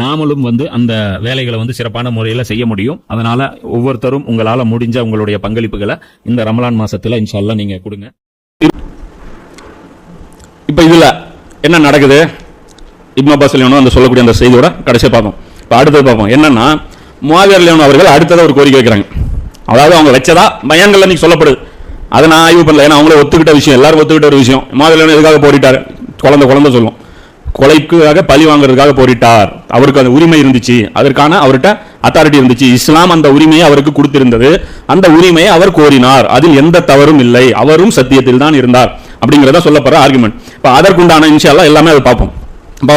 நாமளும் வந்து அந்த வேலைகளை வந்து சிறப்பான முறையில் செய்ய முடியும். அதனால ஒவ்வொருத்தரும் உங்களால் முடிஞ்ச உங்களுடைய பங்களிப்புகளை இந்த ரமலான் மாசத்துல இன்ஷால்ல நீங்க கொடுங்க. இப்போ இதில் என்ன நடக்குது? இப்னு அப்பாஸ் லியோனோ அந்த சொல்லக்கூடிய அந்த செய்தியோட கடைசியை பார்ப்போம். இப்போ அடுத்தது பார்ப்போம். என்னன்னா முவாவியர் லியோன் அவர்கள் அடுத்ததை ஒரு கோரிக்கை வைக்கிறாங்க. அதாவது அவங்க வச்சதா பயான்கள் இன்னைக்கு சொல்லப்படுது. அதை நான் ஆய்வு பண்ணல. ஏன்னா அவங்கள ஒத்துக்கிட்ட விஷயம் எல்லாரும் ஒத்துக்கிட்ட ஒரு விஷயம். முவாவியர் லியோன் எதுக்காக போரிட்டார்? குழந்தை குழந்தை சொல்லும். கொலைக்காக பழி வாங்குறதுக்காக போரிட்டார். அவருக்கு அந்த உரிமை இருந்துச்சு. அதற்கான அவர்கிட்ட அத்தாரிட்டி இருந்துச்சு. இஸ்லாம் அந்த உரிமையை அவருக்கு கொடுத்திருந்தது. அந்த உரிமையை அவர் கோரினார். அதில் எந்த தவறும் இல்லை. அவரும் சத்தியத்தில் தான் இருந்தார். அப்படிங்கிறத சொல்லப்படுற ஆர்குமெண்ட் இப்போ அதற்குண்டான இன்ஷால்லா எல்லாமே அதை பார்ப்போம். இப்போ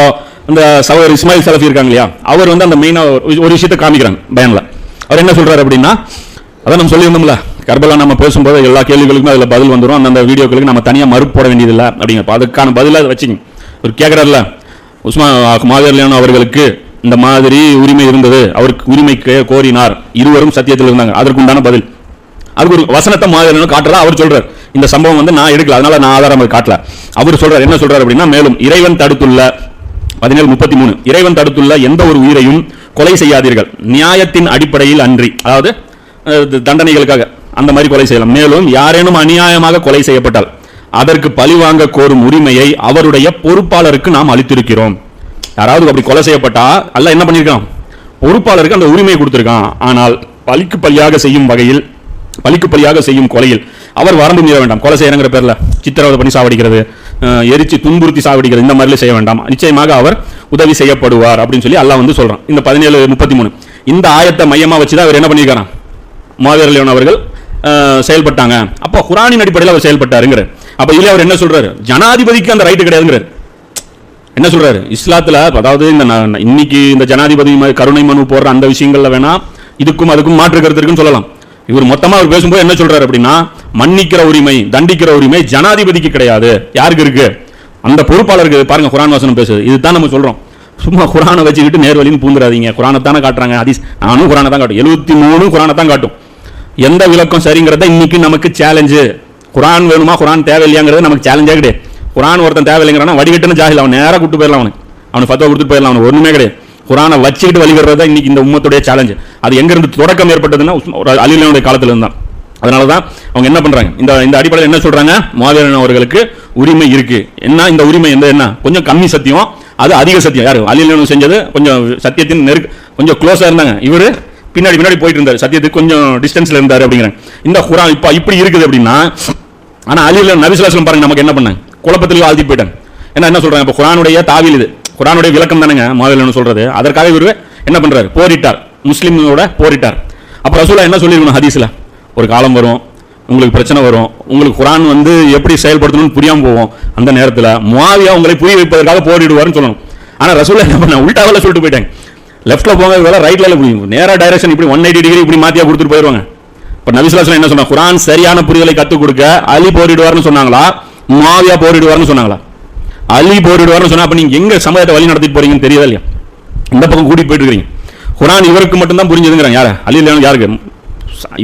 இந்த சவர் இஸ்மாயில் சலஃபி இருக்காங்க இல்லையா? அவர் வந்து அந்த மெயினாக ஒரு விஷயத்தை காமிக்கிறாங்க பயனில் அவர் என்ன சொல்கிறார் அப்படின்னா அதான் நம்ம சொல்லியிருந்தோம்ல கர்பலா நம்ம பேசும்போது எல்லா கேள்விகளுக்கும் அதில் பதில் வந்துடும் அந்தந்த வீடியோக்களுக்கு நம்ம தனியாக மறுப்பு போட வேண்டியதில்லை அப்படிங்கிற அதுக்கான பதிலாக அதை வச்சுக்கோங்க. இவர் கேட்குறாருல உஸ்மா மாவீரலியான் அவர்களுக்கு இந்த மாதிரி உரிமை இருந்தது. அவருக்கு உரிமை கோரினார். இருவரும் சத்தியத்தில் இருந்தாங்க. அதற்குண்டான பதில். அதுக்கு ஒரு வசனத்தை மாவீரன் காட்டுறா அவர் சொல்றார். இந்த சம்பவம் வந்து நான் எடுக்கல அதனால நான் ஆதாரம் காட்டல. அவர் சொல்கிறார் என்ன சொல்றாரு அப்படின்னா மேலும் இறைவன் தடுத்துள்ள பதினேழு முப்பத்தி மூணு இறைவன் தடுத்துள்ள எந்த ஒரு உயிரையும் கொலை செய்யாதீர்கள். நியாயத்தின் அடிப்படையில் அன்றி. அதாவது தண்டனைகளுக்காக அந்த மாதிரி கொலை செய்யலாம். மேலும் யாரேனும் அநியாயமாக கொலை செய்யப்பட்டால் அதற்கு பழிவாங்க கோரும் உரிமையை அவருடைய பொறுப்பாளருக்கு நாம் அளித்திருக்கிறோம். யாராவது அப்படி கொலை செய்யப்பட்டா அல்ல என்ன பண்ணியிருக்கான்? பொறுப்பாளருக்கு அந்த உரிமையை கொடுத்திருக்கான். ஆனால் பழிக்கு பழியாக செய்யும் வகையில் பழிக்கு பழியாக செய்யும் கொலையில் அவர் வரம்பு மீற வேண்டாம். கொலை செய்யறங்கிற பேரில் சித்திரவதை பண்ணி சாவடிக்கிறது எரிச்சு துன்புறுத்தி சாவடிக்கிறது இந்த மாதிரிலாம் செய்ய வேண்டாம். நிச்சயமாக அவர் உதவி செய்யப்படுவார் அப்படின்னு சொல்லி அல்லாஹ் வந்து சொல்கிறான் இந்த பதினேழு முப்பத்தி மூணு இந்த ஆயத்தை மையமாக வச்சு தான் அவர் என்ன பண்ணியிருக்காராம்? மாவீரலியோன் அவர்கள் செயல்பட்டாங்க. அப்போ குரானின் அடிப்படையில் அவர் செயல்பட்டாருங்கிற அப்ப இதுல அவர் என்ன சொல்றாரு? ஜனாதிபதிக்கு அந்த ரைட்டு கிடையாதுங்கிறார். என்ன சொல்றாரு? இஸ்லாத்துல அதாவது இந்த இன்னைக்கு இந்த ஜனாதிபதி கருணை மனு போடுற அந்த விஷயங்கள்ல வேணா இதுக்கும் அதுக்கும் மாற்று கருத்து சொல்லலாம். இவர் மொத்தமா அவர் பேசும்போது என்ன சொல்றாரு அப்படின்னா மன்னிக்கிற உரிமை தண்டிக்கிற உரிமை ஜனாதிபதிக்கு கிடையாது. யாருக்கு இருக்கு? அந்த பொறுப்பாளருக்கு. பாருங்க குரான் வசனம் பேசுது. இதுதான் நம்ம சொல்றோம். சும்மா குரானை வச்சுக்கிட்டு நேர்வழின்னு பூந்துடாதீங்க குரானை தானே காட்டுறாங்க. ஹதீஸ். நானும் குரானை தான் காட்டும். எழுபத்தி மூணு குரானை தான் காட்டும். எந்த விளக்கம் சரிங்கிறத இன்னைக்கு நமக்கு சேலஞ்சு குரான் வேணுமா? குரான் தேவையில்லையாங்கிறது நமக்கு சேலஞ்சே கிடையாது. குரான் ஒருத்தன் தேவையில்லைங்கிறான் வடிகட்டுன்னு ஜாகில் அவன் நேராக கூட்டு போயிடலாம் அவனுக்கு. அவனுக்கு ஃபத்தா கொடுத்துட்டு போயிடலாம் அவனுக்கு ஒன்றுமே கிடையாது. குரானை வச்சுக்கிட்டு வழிபடுறதா இன்னைக்கு இந்த உம்மத்துடைய சேலஞ்சு அது எங்கேருந்து தொடக்கம் ஏற்பட்டதுன்னா உஸ்மா- காலத்தில் அலிலுடைய இருந்தான் அதனால தான் அவங்க என்ன பண்ணுறாங்க இந்த இந்த அடிப்படையில் என்ன சொல்கிறாங்க மாவீரன் அவர்களுக்கு உரிமை இருக்குது என்ன இந்த உரிமை எந்த என்ன? கொஞ்சம் கம்மி சத்தியம் அது அதிக சத்தியம். யார்? அலிலனு செஞ்சது கொஞ்சம் சத்தியத்தின் நெருக்கு கொஞ்சம் க்ளோஸாக இருந்தாங்க. இவரு பின்னாடி பின்னாடி போயிட்டு இருந்தார். சத்தியத்துக்கு கொஞ்சம் டிஸ்டன்ஸில் இருந்தார் அப்படிங்கிறாங்க. இந்த குரான் இப்போ இப்படி இருக்குது அப்படின்னா ஆனால் அலில நபிசுலாசலம் பாருங்க நமக்கு என்ன பண்ணாங்க? குழப்பத்தில் ஆழ்த்தி போயிட்டாங்க. என்ன என்ன சொல்றாங்க? இப்போ குரானுடைய தாவில் இது. குரானுடைய விளக்கம் தானேங்க மாவீரன் சொல்றது. அதற்காக இவர் என்ன பண்றாரு? போரிட்டார். முஸ்லீமோட போரிட்டார். அப்போ ரசூலா என்ன சொல்லிருக்கணும் ஹதீஸில்? ஒரு காலம் வரும் உங்களுக்கு பிரச்சனை வரும் உங்களுக்கு குரான் வந்து எப்படி செயல்படுத்தணும்னு புரியாமல் போவோம். அந்த நேரத்தில் முவாவியா உங்களை புரிய வைப்பதற்காக போரிடுவார்னு சொல்லணும். ஆனால் ரசூலா என்ன பண்ண உள்டாவில் சொல்லிட்டு போயிட்டாங்க. லெஃப்ட்டில் போங்க வேலை ரைட்டில் புரியும். டைரக்ஷன் இப்படி ஒன் எயிட்டி டிகிரி இப்படி மாற்றியா கொடுத்துட்டு போயிடுவாங்க இப்போ நபிசுலாசன் என்ன சொன்னாங்க? குரான் சரியான புரிதலை கற்றுக் கொடுக்க அலி போரிடுவார்னு சொன்னாங்களா? மாவியா போரிடுவார்னு சொன்னாங்களா? அலி போரிடுவார்னு சொன்னா அப்போ நீங்கள் எங்கே சமயத்தை வழி நடத்திட்டு போறீங்கன்னு தெரியல இல்லையா? இந்த பக்கம் கூட்டிட்டு போயிட்டு இருக்கீங்க. குரான் இவருக்கு மட்டும் தான் புரிஞ்சதுங்கிறாங்க. யார்? அலி இல்லையானு யாருக்கு?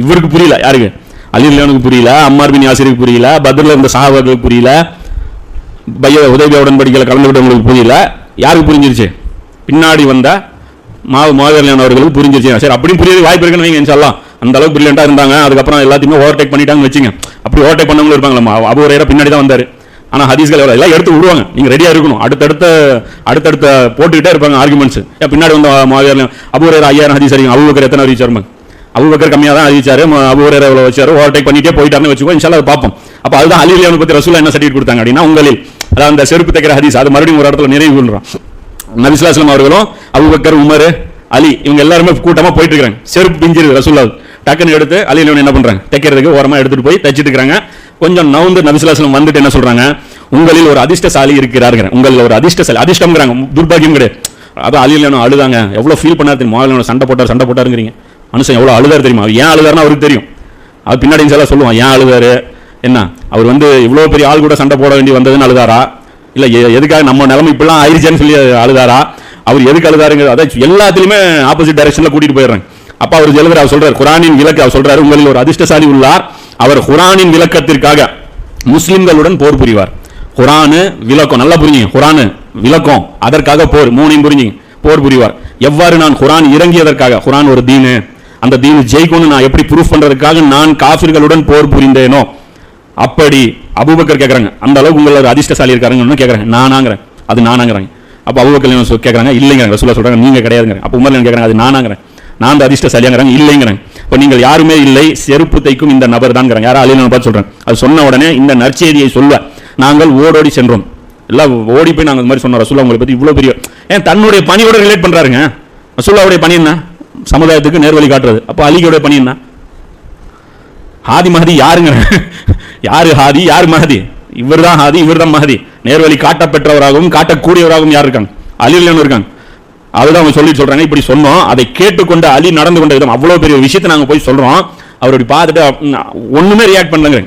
இவருக்கு புரியல. யாருக்கு? அலிர்லானுக்கு புரியல? அம்மார் பின் யாசிருக்கு புரியல? பத்ரில் இருந்த சஹாபாக்களுக்கு புரியல? பைய உதவிய உடன்படிக்கையில் கலந்துக்கிட்டவங்களுக்கு புரியல. யாருக்கு புரிஞ்சிருச்சு? பின்னாடி வந்த மாவு மாவீரன் அவர்களுக்கு புரிஞ்சிருச்சு. சரி அப்படியும் புரிய வாய்ப்பு இருக்குன்னு நீங்கள் சொல்லலாம் அந்த அளவுக்கு பிரில்லியண்டாக இருந்தாங்க. அதுக்கப்புறம் எல்லாத்தையுமே ஓவர்டேக் பண்ணிட்டாங்க வச்சுங்க. அப்படி ஓவர்டேக் பண்ணவங்களும் இருப்பாங்களா அபு ஒரு பின்னாடி தான் வந்தார். ஆனால் ஹதீஸ்கள் எவ்வளோ எல்லாம் எடுத்து விடுவாங்க. நீங்கள் ரெடியாக இருக்கணும். அடுத்தடுத்த அடுத்தடுத்த போட்டுக்கிட்டே இருப்பாங்க ஆர்குமெண்ட்ஸ் பின்னாடி வந்த மாவீரன் அபு ஐயாயிரம் ஹதீஸ் அறிவிங்க. அபுபக்கர் எத்தனை அறிவிச்சாருமா அபுபக்கர் கம்மியாக தான் அறிவிச்சாரு. ம- எவ்வளோ வச்சார் வச்சாரு? ஓவர்டேக் பண்ணிட்டே போயிட்டாருன்னு வச்சுக்கோ இன்ஷால அதை பார்ப்போம். அப்போ அதுதான் அலி அலியாவை பத்தி ரசூலா என்ன சர்டிஃபிகேட் கொடுத்தாங்க அப்படின்னா உங்களில் அதாவது அந்த செருப்பு தைக்கிற ஹதீஸ் அது மறுபடியும் ஒரு இடத்துல நிறைவு கொள்றோம் நபிசுல்லாஸ்லாம் அவர்களும் அபுபக்கர் உமர் அலி இவங்க எல்லாருமே கூட்டமாக போயிட்டு இருக்காங்க செருப்பு பிஞ்சிருது ரசூல்லா டக்குன்னு எடுத்து அலி என்ன பண்றாங்க? தைக்கிறதுக்கு ஓரமாக எடுத்துட்டு போய் தைச்சிட்டு இருக்கிறாங்க கொஞ்சம் நவுந்து நபிசுல்லாஸ்லாம் வந்துட்டு என்ன சொல்றாங்க? உங்களில் ஒரு அதிர்ஷ்டசாலி இருக்கிறார்கள் உங்களில் ஒரு அதிர்ஷ்டசாலி அதிர்ஷ்டம்ங்கிறாங்க. துர்பாகியம் கிடையாது. அதான் அலி அழுதாங்க. எவ்வளோ ஃபீல் பண்ணார் தெரியும்? அலியலிவன் சண்டை போட்டார் சண்டை போட்டாருங்கிறீங்க. மனுஷன் எவ்வளோ அழுதார் தெரியுமா? ஏன் அழுதாருன்னு அவருக்கு தெரியும். அது பின்னாடி இன்ஷால்லா சொல்லுவான் ஏன் அழுதாரு? என்ன? அவர் வந்து இவ்வளோ பெரிய ஆள் கூட சண்டை போட வேண்டி வந்ததுன்னு அழுதாரா? இல்லை எதுக்காக நம்ம நிலைமை இப்படிலாம் ஆயிடுச்சேன்னு சொல்லி அழுதாரா? அவர் எதுக்கு அழுதாருங்கிறது அதான் எல்லாத்துலேயுமே ஆப்போசிட் டைரக்ஷனில் கூட்டிகிட்டு போயிடுறாங்க. அப்ப அவர் எழுதுற அவர் சொல்றாரு குரானின் விளக்கு அவர் சொல்றாரு உங்களில் ஒரு அதிர்ஷ்டசாலி உள்ளார். அவர் குரானின் விளக்கத்திற்காக முஸ்லிம்களுடன் போர் புரிவார். குரானு விளக்கம் நல்லா புரிஞ்சுங்க குரானு விளக்கம் அதற்காக போர் மூணையும் புரிஞ்சுங்க போர் புரிவார். எவ்வாறு நான் குரான் இறங்கியதற்காக குரான் ஒரு தீனு அந்த தீனு ஜெயிக்கணும்னு நான் எப்படி ப்ரூஃப் பண்றதுக்காக நான் காஃபிர்களுடன் போர் புரிந்தேனோ அப்படி அபூபக்கர் கேட்குறாங்க அந்த அளவுக்கு உங்களோட அதிர்ஷ்டசாலி இருக்காருங்கன்னு கேட்குறாங்க நானாங்கிறேன் அது நானாங்கிறாங்க அப்போ அபூபக்கர் கேட்குறாங்க இல்லைங்கிறாங்க ரசூலா சொல்கிறாங்க நீங்கள் கிடையாதுங்க அப்போ உமர் கேட்குறாங்க அது நானாங்கிறேன். நான் அந்த அதிர்ஷ்டசாலியாங்கிறாங்க இல்லைங்கிறாங்க இப்போ நீங்கள் யாருமே இல்லை செருப்பு தைக்கும் இந்த நபர் தான்ங்கிறாங்க யாரும் அழியலாம் பார்த்து சொல்கிறேன் அது சொன்ன உடனே இந்த நற்செய்தியை சொல்ல நாங்கள் ஓடோடி சென்றோம். எல்லாம் ஓடி போய் நாங்கள் இந்த மாதிரி சொன்னோம். ரசூலா உங்களை பற்றி இவ்வளோ பெரிய ஏன் தன்னுடைய பணியோட ரிலேட் பண்ணுறாருங்க ரசூல்லாவுடைய பணி என்ன? சமுதாயத்துக்கு நேர்வழி காட்டுறது. அப்போ அலிகியோடைய பணி என்ன? ஹாதி மஹதி யாருங்க யாரு ஹாதி? யார் மஹதி? இவர்தான் ஹாதி இவர்தான் மஹதி. நேர்வழி காட்டப்பெற்றவராகவும் காட்டக்கூடியவராகவும் யார் இருக்காங்க? அலிலன்னு இருக்காங்க. அதுதான் அவங்க சொல்லி சொல்றாங்க. இப்படி சொன்னோம். அதை கேட்டுக்கொண்டு அலி நடந்து கொண்ட விதம் அவ்வளோ பெரிய விஷயத்தை நாங்கள் போய் சொல்றோம். அவர் இப்படி பார்த்துட்டு ஒண்ணுமே ரியாக்ட் பண்ணலங்க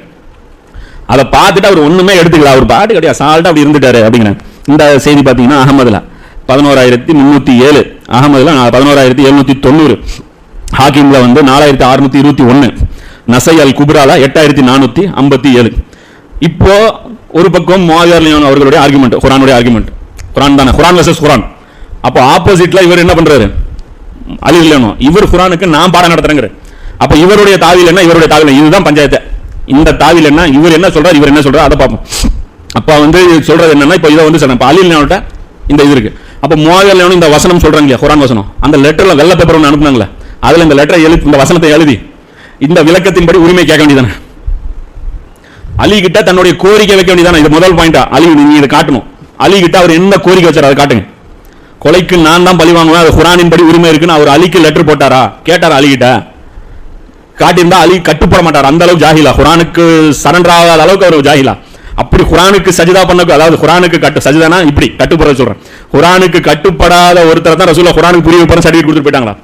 அதை பார்த்துட்டு அவர் ஒண்ணுமே எடுத்துக்கல. அவர் பாட்டு கிடையாது சால்ட்டா அப்படி இருந்துட்டாரு அப்படிங்கிறேன். இந்த செய்தி பார்த்தீங்கன்னா அகமதுல. பதினோராயிரத்தி முன்னூத்தி ஏழு. அகமதுல பதினோராயிரத்தி எழுநூத்தி தொண்ணூறு. ஹாக்கிம்ல வந்து நாலாயிரத்தி அறுநூத்தி இருபத்தி ஒன்னு நசை அல் குப்ரால எட்டாயிரத்தி நானூற்றி ஐம்பத்தி ஏழு. இப்போ ஒரு பக்கம் முவாவியார் அவர்களுடைய ஆர்குமெண்ட் குரானுடைய ஆர்குமெண்ட் குரான் தானே. Quran versus Quran. அப்போ ஆப்போசிட்ல இவர் என்ன பண்றாரு? அலி இல்லைனும் இவர் குரானுக்கு நான் பாடம் நடத்துறேங்கிற அப்ப இவருடைய தாவில் என்ன? இவருடைய தாவில் இதுதான் பஞ்சாயத்து. இந்த தாவில் என்ன? இவர் என்ன சொல்றாரு? இவர் என்ன சொல்றாரு? அதை பார்ப்போம். அப்போ வந்து சொல்றது என்னன்னா இப்போ இதை வந்து சொல்றேன். இப்போ அலி இல்லைனோட்ட இந்த இது இருக்கு. அப்போ மூவாயிரம் இந்த வசனம் சொல்றாங்க இல்லையா? குரான் வசனம். அந்த லெட்டர்ல வெள்ள பேப்பர் ஒன்று அனுப்புனாங்களே. அதுல இந்த லெட்டரை எழுதி இந்த வசனத்தை எழுதி இந்த விளக்கத்தின்படி உரிமை கேட்க வேண்டியதானே அலி கிட்ட தன்னுடைய கோரிக்கை வைக்க வேண்டியதானே இது முதல் பாயிண்டா அலி நீங்க இதை காட்டணும். அலி கிட்ட அவர் என்ன கோரிக்கை வச்சார்? அதை காட்டுங்க. கொலைக்கு நான் தான் பழி வாங்குவேன் அது குரானின் படி உரிமை இருக்குன்னு அவர் அலிக்கு லெட்டர் போட்டாரா? கேட்டாரா அலிகிட்ட காட்டியிருந்தா அலி கட்டுப்பட மாட்டார்? அந்த அளவுக்கு ஜாகிலா. குரானுக்கு சரண்டர் ஆகாத அளவுக்கு அவர் ஜாகிலா. அப்படி குரானுக்கு சஜிதா பண்ண அதாவது குரானுக்கு கட்டு சஜிதானா? இப்படி கட்டுப்பட சொல்றேன். குரானுக்கு கட்டுப்படாத ஒருத்தர் தான் ரசூலா குரானுக்கு புரிய போற சர்டிஃபிகேட் கொடுத்துட்டு போயிட்டாங்களா?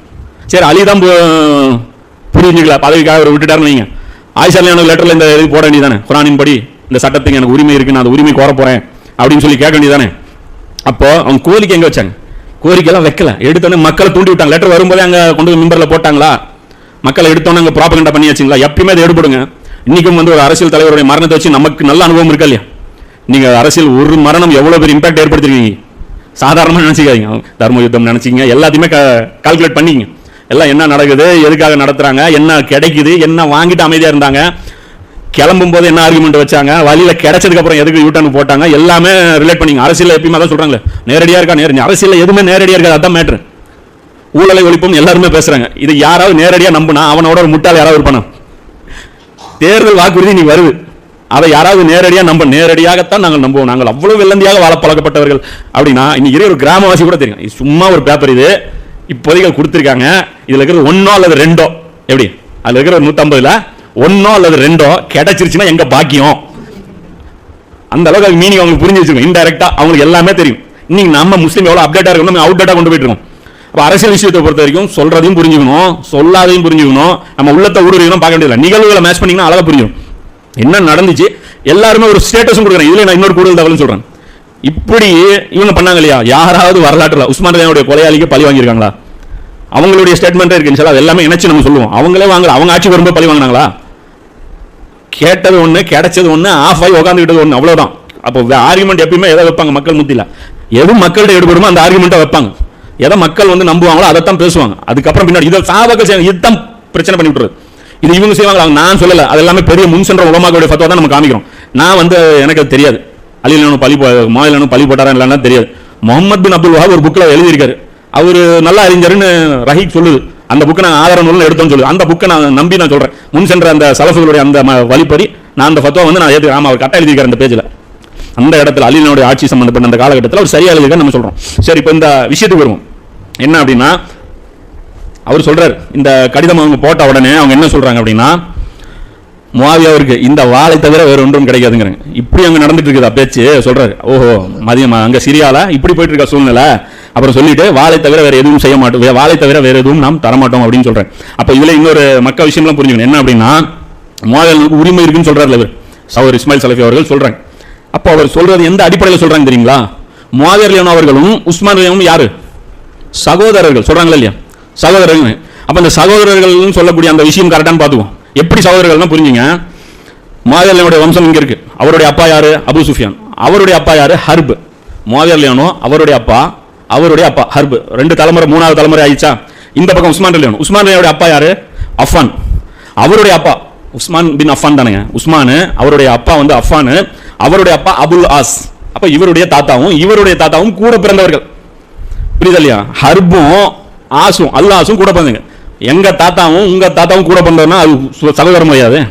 சரி அலி தான் பு- பதவிக்காக அவர் விட்டுட்டாருன்னு வைங்க ஆயிஷா எனக்கு லெட்டர்ல இந்த இது போட வேண்டியதானே குரானின் படி இந்த சட்டத்துக்கு எனக்கு உரிமை இருக்கு நான் அந்த உரிமை கோர போறேன் அப்படின்னு சொல்லி கேட்க வேண்டியதானே அப்போ அவங்க கோரிக்கை எங்க வச்சாங்க? கோரிக்கை எல்லாம் வைக்கல. எடுத்தோன்னே மக்களை தூண்டி விட்டாங்க. லெட்டர் வரும்போதே அங்கே கொண்டு போய் மிம்பர்ல போட்டாங்களா? மக்களை எடுத்தோன்னே அங்கே ப்ராபகண்டா பண்ணி வச்சுங்களா எப்பயுமே அதை எடுபடுங்க. இன்றைக்கும் வந்து ஒரு அரசியல் தலைவருடைய மரணத்தை வச்சு நமக்கு நல்ல அனுபவம் இருக்கா இல்லையா? நீங்கள் அரசியல் ஒரு மரணம் எவ்வளோ பெரிய இம்பாக்ட் ஏற்படுத்திருக்கீங்க? சாதாரணமாக நினச்சிக்காதீங்க. தர்ம யுத்தம் நினச்சிங்க எல்லாத்தையுமே கால்குலேட் பண்ணிங்க எல்லாம் என்ன நடக்குது? எதுக்காக நடத்துகிறாங்க என்ன கிடைக்குது? என்ன வாங்கிட்டு அமைதியாக இருந்தாங்க? கிளம்பும் போது என்ன ஆர்குமெண்ட் வச்சாங்க? வழியில கிடைச்சதுக்கு அப்புறம் எதுக்கு யூட்டர்ன் போட்டாங்க? எல்லாமே ரிலேட் பண்ணிங்க. அரசியல் எப்பயுமே அதான் சொல்றாங்களே. நேரடியா இருக்கா? நேரடி அரசியல் எதுவுமே நேரடியா இருக்காது. அதான் மேட்ரு ஊழலை ஒழிப்பும் எல்லாருமே பேசுறாங்க. இது யாராவது நேரடியா நம்புனா அவனோட ஒரு முட்டாள் யாராவது இருப்பானா? தேர்தல் வாக்குறுதி நீ வருது. அதை யாராவது நேரடியாக நம்ப நேரடியாகத்தான் நாங்கள் நம்புவோம். நாங்கள் அவ்வளோ வெள்ளந்தியாக வாழ பழக்கப்பட்டவர்கள். அப்படின்னா இன்னைக்கு இருக்கிற ஒரு கிராமவாசி கூட தெரியும். இது சும்மா ஒரு பேப்பர் இது. இப்போதைக்கு கொடுத்துருக்காங்க. இதில் இருக்கிறது ஒன்றோ அல்லது ரெண்டோ? எப்படி? அதில் இருக்கிற ஒரு ஒன்றோ அல்லது ரெண்டோ கிடைச்சிருச்சுன்னா எங்க பாக்கியம்? அந்த அளவுக்கு அது மீனிங் அவங்களுக்கு புரிஞ்சு வச்சிருக்கோம் இன்டெரக்டா அவங்களுக்கு எல்லாமே தெரியும். இன்னைக்கு நம்ம முஸ்லீம் எவ்வளவு அப்டேட்டா இருக்கணும் நம்ம அவுடேட்டா கொண்டு போயிட்டு இருக்கோம். அரசியல் விஷயத்தை பொறுத்த வரைக்கும் சொல்றதையும் புரிஞ்சுக்கணும் சொல்லாதையும் புரிஞ்சுக்கணும். நம்ம உள்ளத்தை ஊடுருவிக்கணும் பார்க்க வேண்டியதில்லை. நிகழ்வுகளை மேட்ச் பண்ணிங்கன்னா அழகா புரியும். என்ன நடந்துச்சு? எல்லாருமே ஒரு ஸ்டேட்டஸும் கொடுக்குறேன். இதுல நான் இன்னொரு கூடுதல் தகவல் சொல்றேன். இப்படி இவங்க பண்ணாங்க இல்லையா? யாராவது வரலாற்றுல உஸ்மான் ரலியாவுடைய கொலையாளிக்கு பழி வாங்கியிருக்காங்களா? அவங்களுடைய ஸ்டேட்மெண்ட்டே இருக்குன்னு இன்ஷா அது எல்லாமே இணைச்சு நம்ம சொல்லுவோம். அவங்களே வாங்கல. அவங்க ஆட்சி வரும்போது பழி வாங்கினாங்களா? கேட்டது ஒன்று கிடைச்சது ஒன்று ஆஃப் ஆகி உட்காந்துக்கிட்டது ஒன்று அவ்வளோதான் அப்போ ஆர்குமெண்ட் எப்பயுமே எதை வைப்பாங்க மக்கள் முத்தியில்? எது மக்கள்கிட்ட எடுபடுமோ அந்த ஆர்குமெண்ட்டை வைப்பாங்க. எதை மக்கள் வந்து நம்புவாங்களோ அதைத்தான் பேசுவாங்க. அதுக்கப்புறம் பின்னாடி இதை சாபாக்கள் செய்வாங்க இதுதான் பிரச்சனை பண்ணி விட்டுருது இது இவங்க செய்வாங்க நான் சொல்லலை. அது எல்லாமே பெரிய முன் சென்ற உலமாக்களுடைய ஃபத்துவா தான் நம்ம காமிக்கிறோம். நான் வந்து எனக்கு அது தெரியாது. அலிலானு பழி மாயிலானு பழி போட்டாரா இல்லைன்னா தெரியாது. முகமது பின் அப்துல் வஹாப் ஒரு புக்கில் எழுதியிருக்காரு. அவர் நல்லா அறிஞர்னு ரஹீக் சொல்லுது. அந்த புக்கை நான் ஆதார நூலில் எடுத்தோம்னு சொல்லுது அந்த புக்கை நான் நம்பி நான் சொல்கிறேன் முன் சென்ற அந்த சலஃபுகளுடைய அந்த ம- வழிப்படி நான் அந்த ஃபத்வா வந்து நான் ஏற்று ஆமாம் அவர் கட்ட எழுதியிருக்காரு அந்த பேஜில் அந்த இடத்துல அலினுடைய ஆட்சி சம்மந்தப்பட்ட அந்த காலகட்டத்தில் அவர் சரியாக எழுதியிருக்காரு நம்ம சொல்கிறோம் சரி இப்போ இந்த விஷயத்துக்கு வருவோம். என்ன அப்படின்னா அவர் சொல்கிறார் இந்த கடிதம் அவங்க போட்ட உடனே அவங்க என்ன சொல்கிறாங்க அப்படின்னா மாவியாவிற்கு அவருக்கு இந்த வாளை தவிர வேற ஒன்றும் கிடைக்காதுங்கிறாங்க. இப்படி அங்க நடந்துட்டு இருக்குதா பேச்சு சொல்றாரு. ஓஹோ மதியம் அங்க சிரியால இப்படி போயிட்டு இருக்க சூழ்நிலை. அப்புறம் சொல்லிட்டு வாளை தவிர வேற எதுவும் செய்ய மாட்டோம். வாழை வாளை தவிர வேற எதுவும் நாம் தரமாட்டோம் அப்படின்னு சொல்றேன் அப்ப இதுல இன்னொரு மக்க விஷயம்லாம் புரிஞ்சுக்கணும். என்ன அப்படின்னா முவாவியாவுக்கு உரிமை இருக்குன்னு சொல்றாரு இவர். சவர் இஸ்மாயில் சலஃபி அவர்கள் சொல்றாங்க. அப்போ அவர் சொல்றது எந்த அடிப்படையில் சொல்றாங்க தெரியுங்களா? முவாவியர் அவர்களும் உஸ்மான் ரலியனும் யாரு? சகோதரர்கள். சொல்றாங்களா இல்லையா? சகோதரர்கள். அப்ப அந்த சகோதரர்கள்னு சொல்லக்கூடிய அந்த விஷயம் கரெக்டான்னு பார்த்துக்குவோம். எப்படி சகோதரர்கள்னா புரிஞ்சுங்க? முவாவியர்லியானுடைய வம்சம் இங்கே இருக்கு. அவருடைய அப்பா யார்? அபு சுஃபியான். அவருடைய அப்பா யார்? ஹர்ப். முவாவியர்லியானோ அவருடைய அப்பா அவருடைய அப்பா ஹர்ப். ரெண்டு தலைமுறை மூணாவது தலைமுறை ஆயிடுச்சா? இந்த பக்கம் உஸ்மான் ரலியானோ. உஸ்மான் ரலியானுடைய அப்பா யார்? அஃபான். அவருடைய அப்பா உஸ்மான் பின் அஃபான் தானுங்க. உஸ்மான் அவருடைய அப்பா வந்து அஃபான். அவருடைய அப்பா அபுல் ஆஸ். அப்போ இவருடைய தாத்தாவும் இவருடைய தாத்தாவும் கூட பிறந்தவர்கள். புரியுதா இல்லையா? ஹர்பும் ஆசும் அல்லாசும் கூட பிறந்தங்க எங்கள் தாத்தாவும் உங்கள் தாத்தாவும் கூட பிறந்தவர்னா அது சு- சகோதர முடியாது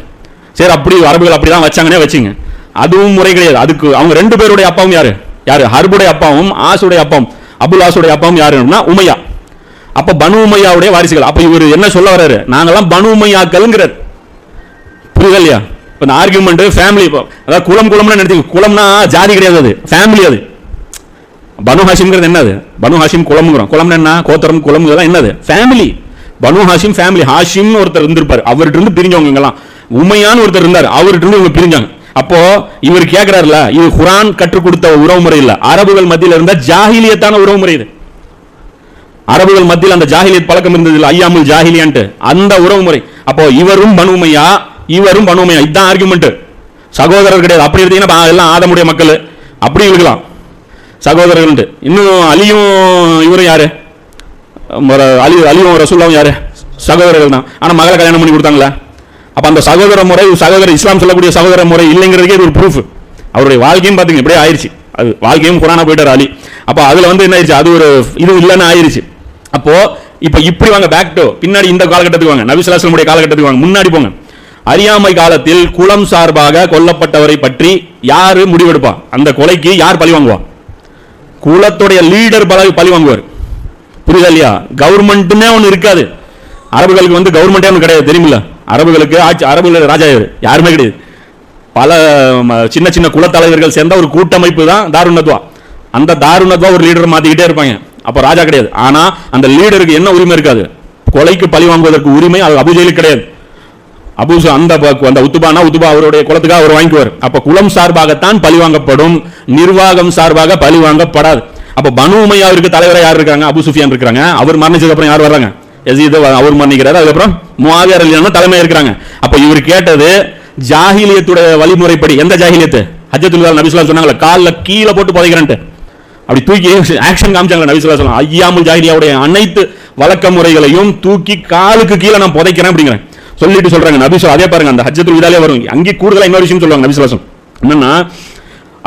சரி அப்படி அரபுகள் அப்படிதான் வச்சாங்கன்னே வச்சுங்க. அதுவும் முறை கிடையாது. அதுக்கு அவங்க ரெண்டு பேருடைய அப்பாவும் யார்? யார்? ஹர்புடைய அப்பாவும் ஆசுடைய அப்பாவும். அபுல் ஆசுடைய அப்பாவும் யாருன்னா உமையா. அப்போ பனு உமையாவுடைய வாரிசுகள். அப்போ இவர் என்ன சொல்ல வர்றாரு? நாங்கள்லாம் பனு உமையாக்கள்ங்கிறார். புரியுதா இல்லையா? இப்போ இந்த ஆர்கியூமெண்ட் ஃபேமிலி அதாவது குளம் குளம்னு நினைச்சு குளம்னா ஜாதி கிடையாது அது. ஃபேமிலி அது. பனு ஹாஷிம்ங்கிறது என்னது? பனு ஹாஷிம் குளம்ங்கிறோம். குலம்னா என்ன? கோத்தரம் குளம் இதெல்லாம் என்னது? ஃபேமிலி பனு ஹாஷிம் ஃபேமிலி ஹாஷிம்னு ஒருத்தர் இருந்திருப்பார். அவர்கிட்ட இருந்து பிரிஞ்சவங்க இங்கெல்லாம். ஒருத்தர் இருந்தார். அவர்கிட்ட இருந்து இவங்க பிரிஞ்சாங்க. அப்போ இவர் கேட்கிறாருல இது குரான் கற்றுக் கொடுத்த உறவுமுறை இல்ல. அரபுகள் மத்தியில் இருந்த ஜாகிலியத்தான உறவுமுறை இது. அரபுகள் மத்தியில் அந்த ஜாகிலியத் பழக்கம் இருந்தது இல்லை. ஐயாமுல் ஜாகிலியான்ட்டு அந்த உறவுமுறை அப்போ இவரும் பனுமையா இவரும் பனுமையா இதுதான் ஆர்குமெண்ட் சகோதரர் கிடையாது. அப்படி இருந்தீங்கன்னா எல்லாம் ஆதமுடைய மக்கள். அப்படி இருக்கலாம். சகோதரர்கள் இன்னும் அலியும் இவரும் யாரு? அலி அலியும் ரசூல்லாவும் யார்? சகோதரர்கள் தான் ஆனால் மகளை கல்யாணம் பண்ணி கொடுத்தாங்களா? அப்போ அந்த சகோதர முறை சகோதர இஸ்லாம் சொல்லக்கூடிய சகோதர முறை இல்லைங்கிறதுக்கே ஒரு ப்ரூஃப் அவருடைய வாழ்க்கையும் பார்த்தீங்க இப்படியே ஆயிருச்சு. அது வாழ்க்கையும் குரானா போயிட்டார் அலி. அப்போ அதில் வந்து என்ன ஆயிடுச்சு அது ஒரு இது இல்லைன்னு ஆயிருச்சு. அப்போ இப்போ இப்படி வாங்க பேக் டு பின்னாடி இந்த காலகட்டத்துக்கு வாங்க. நபிசுல்லாசலமுடைய காலகட்டத்துக்கு வாங்க. முன்னாடி போங்க. அறியாமை காலத்தில் குலம் சார்பாக கொல்லப்பட்டவரை பற்றி யார் முடிவெடுப்பா? அந்த கொலைக்கு யார் பழி வாங்குவா? குலத்துடைய லீடர் பல பழி வாங்குவார். புரியுதா இல்லையா கவர்மெண்ட்டுமே ஒன்று இருக்காது. அரபுகளுக்கு வந்து கவர்மெண்ட்டே ஒன்று கிடையாது தெரியுமில்ல? அரபுகளுக்கு ஆட்சி அரபுகள் ராஜா இவர். யாருமே கிடையாது. பல சின்ன சின்ன குலத்தலைவர்கள் சேர்ந்த ஒரு கூட்டமைப்பு தான் தாருணத்வா. அந்த தாருணத்வா ஒரு லீடர் மாத்திக்கிட்டே இருப்பாங்க. அப்போ ராஜா கிடையாது. ஆனா அந்த லீடருக்கு என்ன உரிமை இருக்காது? கொலைக்கு பழி வாங்குவதற்கு உரிமை அது அபுஜெயிலுக்கு கிடையாது. அபூசு அந்த அந்த உத்துபானா உத்துபா அவருடைய குலத்துக்காக அவர் வாங்கிக்குவார். அப்ப குலம் சார்பாகத்தான் பழி வாங்கப்படும். நிர்வாகம் சார்பாக பழி வாங்கப்படாது. அப்ப பனு உமையாவிற்கு தலைவராக யார் இருக்காங்க? அபு சுஃபியான் இருக்காங்க. அவர் மரணிச்சதுக்கு அப்புறம் யார் வர்றாங்க? எசீத அவர் மரணிக்கிறார். அதுக்கப்புறம் முவாவியார் அலியான தலைமை இருக்கிறாங்க அப்ப இவர் கேட்டது ஜாகிலியத்துடைய வழிமுறைப்படி எந்த ஜாகிலியத்து ஹஜ்ஜத்துல் நபிசுல்லா ஸல்லல்லாஹு சொன்னாங்களே கீழே போட்டு புதைக்கிறேன்ட்டு. அப்படி தூக்கி ஆக்ஷன் காமிச்சாங்க நபிசுல்லா சொல்லலாம் ஐயாமுல் ஜாகிலியாவுடைய அனைத்து வழக்க முறைகளையும் தூக்கி காலுக்கு கீழே நான் புதைக்கிறேன் அப்படிங்கிறேன். சொல்லிட்டு சொல்றாங்க நபி அதே பாருங்க அந்த ஹஜ்ஜத்துல் விதாலே வரும். அங்கே கூடுதலாக இன்னொரு விஷயம் சொல்லுவாங்க நபிசுல்லா என்னன்னா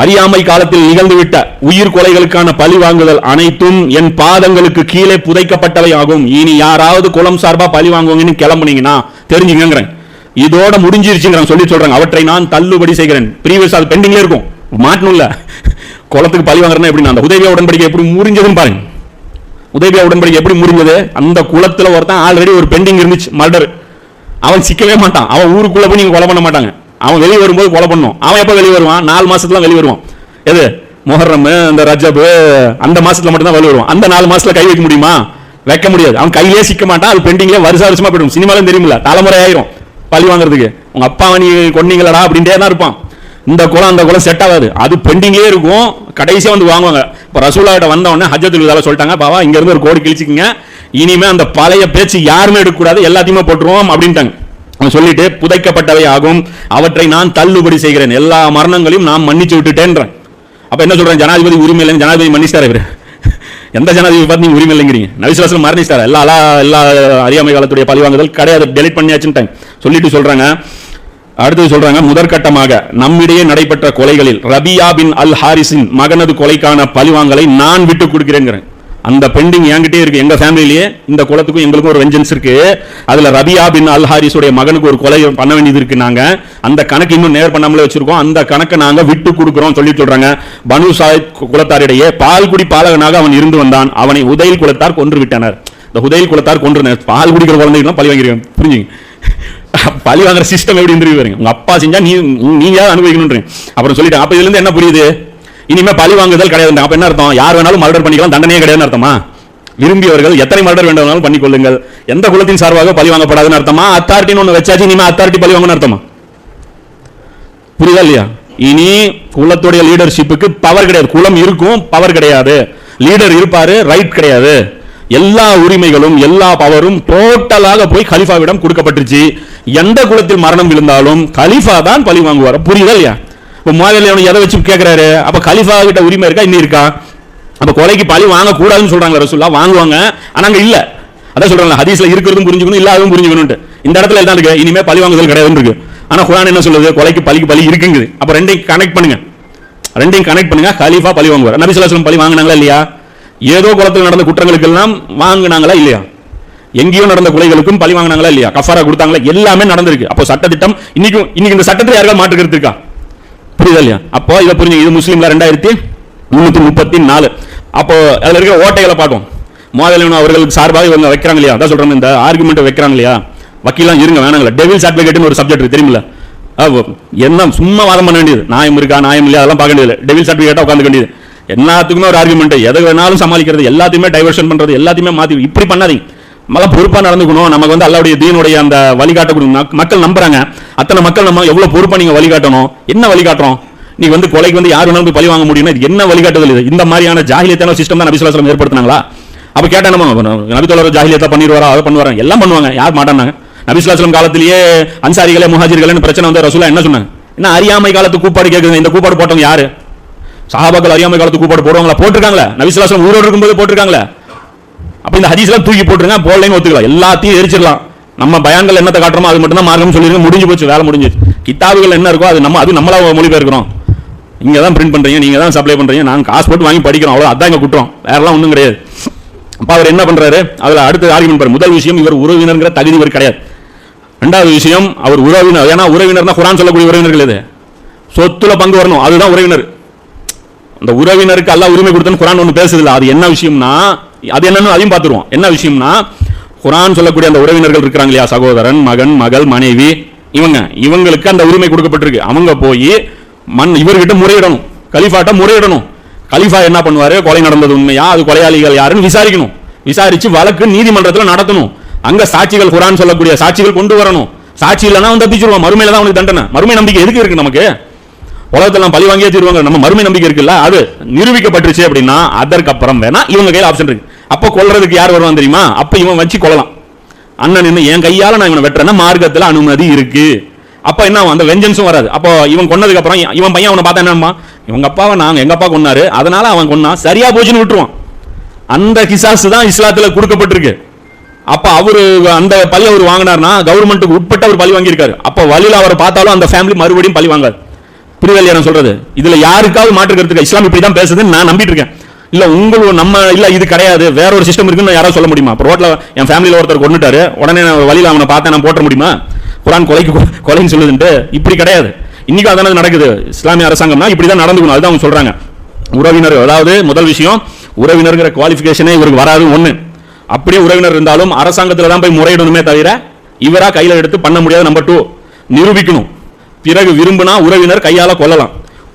அறியாமை காலத்தில் நிகழ்ந்துவிட்ட உயிர் கொலைகளுக்கான பழி வாங்குதல் அனைத்தும் என் பாதங்களுக்கு கீழே புதைக்கப்பட்டவை ஆகும். இனி யாராவது குலம் சார்பா பழி வாங்குவீங்கன்னு கிளம்புனீங்கன்னா தெரிஞ்சுங்கிறேன் இதோட முடிஞ்சிருச்சுங்கிறாங்க சொல்லி சொல்றாங்க அவற்றை நான் தள்ளுபடி செய்கிறேன். ப்ரீவியஸ் அது பெண்டிங்ல இருக்கும். மாட்டணும்ல. குளத்துக்கு பழி வாங்குறேன்னா எப்படி அந்த உதவியா உடன்படிக்கை எப்படி முடிஞ்சதுன்னு பாருங்க. உதவியா உடன்படிக்கை எப்படி முடிஞ்சது அந்த குளத்துல ஒருத்தன் ஆல்ரெடி ஒரு பெண்டிங் இருந்துச்சு மர்டர் அவன் சிக்கவே மாட்டான். அவன் ஊருக்குள்ள போய் நீங்க கொலை பண்ண மாட்டாங்க. அவன் வெளியே வரும்போது கொலை பண்ணும். அவன் எப்போ வெளியே வருவான்? நாலு மாசத்துல வெளியே வருவான். எது? முஹர்ரம் இந்த ரஜபு அந்த மாசத்துல மட்டும்தான் வெளியே வருவான். அந்த நாலு மாசத்துல கை வைக்க முடியுமா? வைக்க முடியாது. அவன் கையிலே சிக்க மாட்டான் அது பெண்டிங்லேயே வருஷ வருஷமா போயிடும். சினிமாலும் தெரியுமில்ல. தலைமுறை ஆயிரும் பழி வாங்குறதுக்கு. உங்க அப்பா நீ கொன்னீங்களடா அப்படின்ட்டே தான் இருப்பான். இந்த குளம் அந்த குளம் செட் ஆகாது. அது பெண்டிங்கே இருக்கும். கடைசியாக வந்து வாங்குவாங்க. இப்போ ரசூலா கிட்ட வந்தவொடனே உடனே ஹஜ்ஜத்துல் சொல்லிட்டாங்க பாவா இங்கேருந்து ஒரு கோடி கிழிச்சிக்கங்க. இனிமே அந்த பழைய பேச்சு யாருமே எடுக்கக்கூடாது. எல்லாத்தையுமே போட்டுருவோம் அப்படின்ட்டாங்க. சொல்லிட்டு புதைக்கப்பட்டவை ஆகும். அவற்றை நான் தள்ளுபடி செய்கிறேன். எல்லா மரணங்களையும் நான் மன்னிச்சு விட்டுட்டேன்றேன். அப்ப என்ன சொல்றேன்? ஜனாதிபதி உரிமை இல்லைன்னு ஜனாதிபதி மன்னிச்சிட்டாரு இவர்? எந்த ஜனாதிபதி பார்த்து நீங்க உரிமை இல்லைங்கிறீங்க? நவிசுவாசம் மரணிச்சிட்டாரு? எல்லா எல்லா எல்லா அறியாமை காலத்துடைய பழிவாங்குதல் கிடையாது. டெலிட் பண்ணியாச்சுட்டாங்க சொல்லிட்டு சொல்றாங்க. அடுத்தது சொல்றாங்க முதற்கட்டமாக நம்மிடையே நடைபெற்ற கொலைகளில் ரபியா பின் அல் ஹாரிஸின் மகனது கொலைக்கான பழிவாங்கலை நான் விட்டு கொடுக்கிறேங்கிறேன் அந்த பெண்டிங் என்கிட்டே இருக்கு. எங்க ஃபேமிலியிலேயே இந்த குலத்துக்கும் எங்களுக்கும் ஒரு வெஞ்சன்ஸ் இருக்கு. அதுல ரபியா பின் அல் ஹாரிஸுடைய மகனுக்கு ஒரு கொலை பண்ண வேண்டியது இருக்கு நாங்க. அந்த கணக்கு இன்னும் நேர் பண்ணாமலே வச்சிருக்கோம். அந்த கணக்கை நாங்க விட்டு கொடுக்குறோம் சொல்லி சொல்றாங்க. பனு சாஹிப் குலத்தாரிடையே பால்குடி பாலகனாக அவன் இருந்து வந்தான். அவனை உதயில் குலத்தார் கொன்று விட்டனர். இந்த உதயில் குலத்தார் கொன்று பால் குடிக்கிற குழந்தைகளும் பழி வாங்கிருக்காங்க. புரிஞ்சுங்க? பழி வாங்குற சிஸ்டம் எப்படி இருந்து பாருங்க. உங்க அப்பா செஞ்சா நீ நீங்க அனுபவிக்கணுன்றேன் அப்புறம் சொல்லிட்டேன். அப்ப இதுல இருந்து என்ன புரியுது? இனிமே பழி வாங்குதல் கிடையாது அப்ப என்ன அர்த்தம்? யார் வேணாலும் மர்டர் பண்ணிக்கலாம். தண்டனையே கிடையாதுன்னு அர்த்தமா? விரும்பியவர்கள் எத்தனை மர்டர் வேண்டுமானாலும் பண்ணிக்கொள்ளுங்கள். எந்த குலத்தின் சார்பாக பழி வாங்கப்படாதுன்னு அர்த்தமா? அத்தாரிட்டின்னு ஒண்ணு வச்சாச்சு இனிமே அத்தாரிட்டி பழி வாங்கணும் அர்த்தமா? புரியுதா இல்லையா? இனி குலத்துடைய லீடர்ஷிப்புக்கு பவர் கிடையாது. குலம் இருக்கும் பவர் கிடையாது. லீடர் இருப்பாரு ரைட் கிடையாது. எல்லா உரிமைகளும் எல்லா பவரும் டோட்டலாக போய் கலிஃபாவிடம் கொடுக்கப்பட்டுருச்சு. எந்த குலத்தில் மரணம் விழுந்தாலும் கலிஃபா தான் பழி வாங்குவார். புரியுதா இல்லையா? இப்போ முதல்ல அவனை எதை வச்சு கேட்குறாரு அப்போ கலிஃபா கிட்ட உரிமை இருக்கா? இன்னும் இருக்கா? அப்ப கொலைக்கு பழி வாங்கக்கூடாதுன்னு சொல்கிறாங்க சொல்றாங்க ரசூல்லா வாங்குவாங்க ஆனா அங்க இல்ல. அதான் சொல்கிறாங்க ஹதீஸில் இருக்கிறதும் புரிஞ்சுக்கணும் இல்லாததும் புரிஞ்சுக்கணும்ட்டு. இந்த இடத்துல தான் இருக்கு. இனிமேல் பழி வாங்குதல் கிடையாதுன்னு இருக்கு. ஆனா குரான் என்ன சொல்லுது? கொலைக்கு பழிக்கு பழி இருக்குங்குது. அப்ப ரெண்டையும் கனெக்ட் பண்ணுங்க. ரெண்டையும் கனெக்ட் பண்ணுங்க. கலீஃபா பழி வாங்குவார். நபி ஸல்லல்லாஹு பழி வாங்குனாங்களா இல்லையா? ஏதோ குளத்தில் நடந்த குற்றங்களுக்கெல்லாம் வாங்குனாங்களா இல்லையா? எங்கேயோ நடந்த கொலைகளுக்கும் பழி வாங்குனாங்களா இல்லையா? கஃபாரா கொடுத்தாங்களா? எல்லாமே நடந்திருக்கு. அப்போ சட்டத்திட்டம் இன்னைக்கும் இன்னைக்கு இந்த சட்டத்தில் யாருக்காவது மாற்று கருத்து இருக்கா? புரியுதா இல்லையா? அப்போ இதை புரிஞ்சு இது முஸ்லீம்ல ரெண்டாயிரத்தி முன்னூத்தி முப்பத்தி நாலு அப்போ அதுல இருக்க ஓட்டைகளை பார்க்கும் மோதலின் அவர்களுக்கு சார்பாக இவங்க வைக்கிறாங்க இல்லையா? அதான் சொல்றேன் இந்த ஆர்குமெண்ட் வைக்கிறாங்க இல்லையா? வக்கீலாம் இருங்க வேணாங்களா டெவில்ஸ் அட்வொகேட்னு ஒரு சப்ஜெக்ட் தெரியுமில்ல? என்ன சும்மா வாதம் பண்ண வேண்டியது. நாயம் இருக்கா நாயம் இல்லையா? அதெல்லாம் பார்க்க வேண்டியது டெவில்ஸ் அட்வொகேட்டா உட்காந்து வேண்டியது. எல்லாத்துக்குமே ஒரு ஆர்குமெண்ட் எதை வேணாலும் சமாளிக்கிறது எல்லாத்தையுமே டைவர்ஷன் பண்றது எல்லாத்தையுமே மாத்தி இப்படி பண்ணாதீங்க. மழை பொறுப்பாக நடந்துக்கணும். நமக்கு வந்து அல்லாவுடைய தீனுடைய அந்த வழிகாட்டக்கூடிய மக்கள் நம்புறாங்க. அத்தனை மக்கள் நம்ம எவ்வளோ பொறுப்பாக நீங்கள் வழிகாட்டணும்? என்ன வழிகாட்டுறோம்? நீ வந்து கொலைக்கு வந்து யார் வேணாலும் போய் பழி வாங்க முடியும்னா இது என்ன வழிகாட்டுதல் இது? இந்த மாதிரியான ஜாகிலியத்தான சிஸ்டம் தான் நபிசுல்லாஸ்லம் ஏற்படுத்தினாங்களா? அப்போ கேட்டா நம்ம நபித்தோழர் ஜாகிலியத்தை பண்ணிடுவாரா? அதை பண்ணுவாரா? எல்லாம் பண்ணுவாங்க. யார் மாட்டானாங்க? நபிசுல்லாஸ்லம் காலத்திலேயே அன்சாரிகளே முஹாஜிர்களே பிரச்சனை வந்து ரசூலா என்ன சொன்னாங்க? என்ன அறியாமை காலத்து கூப்பாடு கேட்குது இந்த கூப்பாடு போட்டவங்க யாரு? சஹாபாக்கள் அறியாமை காலத்து கூப்பாடு போடுவாங்களா? போட்டிருக்காங்களா? நபிசுல்லாஸ்லம் ஊரோடு இருக்கும்போது போட்டிருக்காங்களா? அப்போ இந்த ஹதீஸ்லாம் தூக்கி போட்டுருங்க போடலைன்னு ஒத்துக்கலாம். எல்லாத்தையும் எரிச்சிடலாம். நம்ம பயான்கள் என்னத்தை காட்டுறோமோ அது மட்டும் தான் மார்க்கம் சொல்லிருங்க முடிஞ்சு போச்சு வேலை முடிஞ்சு கிதாபுகள் என்ன இருக்கோ அது நம்ம அது நம்மளா மொழிபெயர்க்கிறோம். இங்க தான் பிரிண்ட் பண்றீங்க நீங்க தான் சப்ளை பண்றீங்க. நாங்கள் காசு போட்டு வாங்கி படிக்கிறோம் அவ்வளோ அதான் இங்கே குற்றம். வேறெல்லாம் ஒன்றும் கிடையாது. அப்போ அவர் என்ன பண்றாரு? அதில் அடுத்த ஆர்குமெண்ட் பாரு. முதல் விஷயம் இவர் உறவினர்ங்கிற தகுதி இவர் கிடையாது. ரெண்டாவது விஷயம் அவர் உறவினர். ஏன்னா உறவினர் தான் குரான் சொல்லக்கூடிய உறவினர்கள் இது. சொத்துல பங்கு வரணும். அதுதான் உறவினர். அந்த உறவினருக்கு எல்லாம் உரிமை கொடுத்தன்னு குரான் ஒன்று பேசுதில்ல. அது என்ன விஷயம்னா அது என்னன்னு அதையும் பார்த்துருவோம். என்ன விஷயம்னா குரான் சொல்லக்கூடிய அந்த உறவினர்கள் இருக்கிறாங்க இல்லையா? சகோதரன் மகன் மகள் மனைவி இவங்க. இவங்களுக்கு அந்த உரிமை கொடுக்கப்பட்டிருக்கு. அவங்க போய் மண் இவர்கிட்ட முறையிடணும். கலிஃபாட்ட முறையிடணும். கலிஃபா என்ன பண்ணுவாரு? கொலை நடந்தது உண்மையா? அது கொலையாளிகள் யாருன்னு விசாரிக்கணும். விசாரிச்சு வழக்கு நீதிமன்றத்துல நடத்தணும். அங்க சாட்சிகள் குரான் சொல்லக்கூடிய சாட்சிகள் கொண்டு வரணும். சாட்சி இல்லைன்னா அவன் தப்பிச்சிருவான். மறுமையில தான் அவனுக்கு தண்டனை. மறுமை நம்பிக்கை எதுக்கு இருக்கு நமக்கு? உலகத்துல பழி வாங்கியே தீருவாங்க. நம்ம மறுமை நம்பிக்கை இருக்குல்ல? அது நிரூபிக்கப்பட்டுச்சு அப்படின்னா அதற்கப்புறம் வேணா இவங்க கையில் ஆப்ஷன் இருக்கு. அப்போ கொல்றதுக்கு யார் வருவான் தெரியுமா? அப்போ இவன் வச்சு கொள்ளலாம் அண்ணன் நின்று என் கையால் நான் இவனை வெட்டுறேன்னா மார்க்கத்தில் அனுமதி இருக்கு. அப்போ என்ன அந்த வெஞ்சன்ஸும் வராது. அப்போ இவன் கொன்னதுக்கு அப்புறம் இவன் பையன் அவனை பார்த்தா என்னம்மா இவங்க அப்பாவை நாங்கள் எங்கள் அப்பா கொன்னாரு? அதனால அவன் கொன்னா சரியா போச்சுன்னு விட்டுருவான். அந்த கிசாஸ் தான் இஸ்லாத்தில் கொடுக்கப்பட்டிருக்கு. அப்போ அவர் அந்த பழி அவர் வாங்கினார்னா கவர்மெண்ட்டுக்கு உட்பட்டு அவர் பழி வாங்கியிருக்காரு. அப்போ வழியில் அவரை பார்த்தாலும் அந்த ஃபேமிலி மறுபடியும் பழி வாங்காது. புரிதல் நான் சொல்றது இதில் யாருக்காவது மாற்று இஸ்லாம் இப்படி தான் பேசுதுன்னு நான் நம்பிட்டு இருக்கேன். இல்ல உங்களுக்கு நம்ம இல்ல இது கிடையாது. வேற ஒரு சிஸ்டம் இருக்குன்னு யாராவது சொல்ல முடியுமா? இப்போ ரோட்ல என் ஃபேமிலியில ஒருத்தர் கொண்டுட்டாரு. உடனே நான் வழியில அவனை பார்த்தேன். நான் போட்ட முடியுமா? குரான் கொலைக்கு கொலைன்னு சொல்லுதுன்ட்டு. இப்படி கிடையாது. இன்னைக்கு அதானது நடக்குது. இஸ்லாமிய அரசாங்கம்னா இப்படி தான் நடந்துக்கணும் அதுதான் அவங்க சொல்றாங்க. உறவினர் அதாவது முதல் விஷயம் உறவினருங்கிற குவாலிஃபிகேஷனே இவருக்கு வராது. ஒன்று அப்படியே உறவினர் இருந்தாலும் அரசாங்கத்தில் தான் போய் முறையிடணுமே தவிர இவராக கையில் எடுத்து பண்ண முடியாது. நம்பர் டூ நிரூபிக்கணும். பிறகு விரும்பினா உறவினர் கையால் கொல்லலாம்.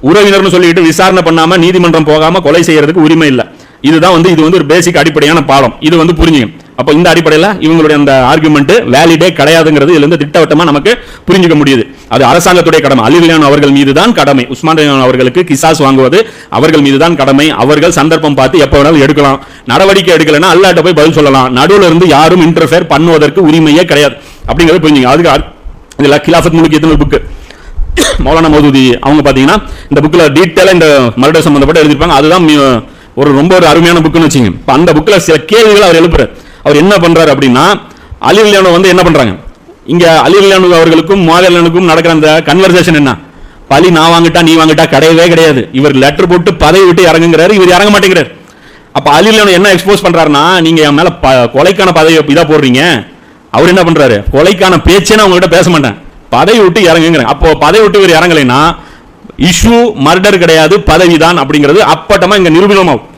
உறவினர்னு சொல்லிட்டு விசாரணை பண்ணாம நீதிமன்றம் போகாம கொலை செய்யறதுக்கு உரிமை இல்லை. இதுதான் வந்து இது வந்து ஒரு பேசிக் அடிப்படையான பாடம். இது வந்து புரிஞ்சுங்க அப்ப இந்த அடிப்படையில் இவங்களுடைய அந்த ஆர்குமெண்ட் வேலிடே கிடையாதுங்கிறது இதுல இருந்து திட்டவட்டமா நமக்கு புரிஞ்சுக்க முடியுது. அது அரசாங்கத்துடைய கடமை. அலிவிலான் அவர்கள் மீது தான் கடமை. உஸ்மான் அவர்களுக்கு கிசாஸ் வாங்குவது அவர்கள் மீது தான் கடமை. அவர்கள் சந்தர்ப்பம் பார்த்து எப்ப வேணாலும் எடுக்கலாம். நடவடிக்கை எடுக்கலைன்னா அல்லாட்ட போய் பதில் சொல்லலாம். நடுவில் இருந்து யாரும் இன்டர்ஃபேர் பண்ணுவதற்கு உரிமையே கிடையாது. அப்படிங்கறது புரிஞ்சுங்க. அதுக்கு இதில் இதுல கிலாஃபத் முழுக்க எத்தனை புக்கு மௌலானா மௌதூதி அவங்க பார்த்தீங்கன்னா இந்த புக்கில் டீட்டெயிலாக இந்த மர்டர் சம்மந்தப்பட்ட எழுதிருப்பாங்க அதுதான் ஒரு ரொம்ப ஒரு அருமையான புக்குன்னு வச்சுங்க இப்போ அந்த புக்கில் சில கேள்விகள் அவர் எழுப்புறாரு. அவர் என்ன பண்ணுறாரு அப்படின்னா அலி கல்யாணம் வந்து என்ன பண்ணுறாங்க இங்கே அலி கல்யாணம் அவர்களுக்கும் மாவீரனுக்கும் நடக்கிற அந்த கன்வர்சேஷன் என்ன? பழி நான் வாங்கிட்டா நீ வாங்கிட்டா கிடையவே கிடையாது. இவர் லெட்டர் போட்டு பதவி விட்டு இறங்குங்கிறாரு இவர் இறங்க மாட்டேங்கிறார். அப்போ அலி கல்யாணம் என்ன எக்ஸ்போஸ் பண்ணுறாருன்னா நீங்கள் என் மேலே ப- கொலைக்கான பதவி இதாக போடுறீங்க. அவர் என்ன பண்ணுறாரு கொலைக்கான பேச்சே நான் உங்ககிட்ட பேச மாட்டேன். பதவி விட்டு இறங்குங்கிறேன். அப்போ பதவி விட்டு இவர் இறங்கலைன்னா இஷ்யூ மர்டர் கிடையாது பதவி தான் அப்படிங்கிறது அப்பட்டமா இங்க நிரூபணமாகும்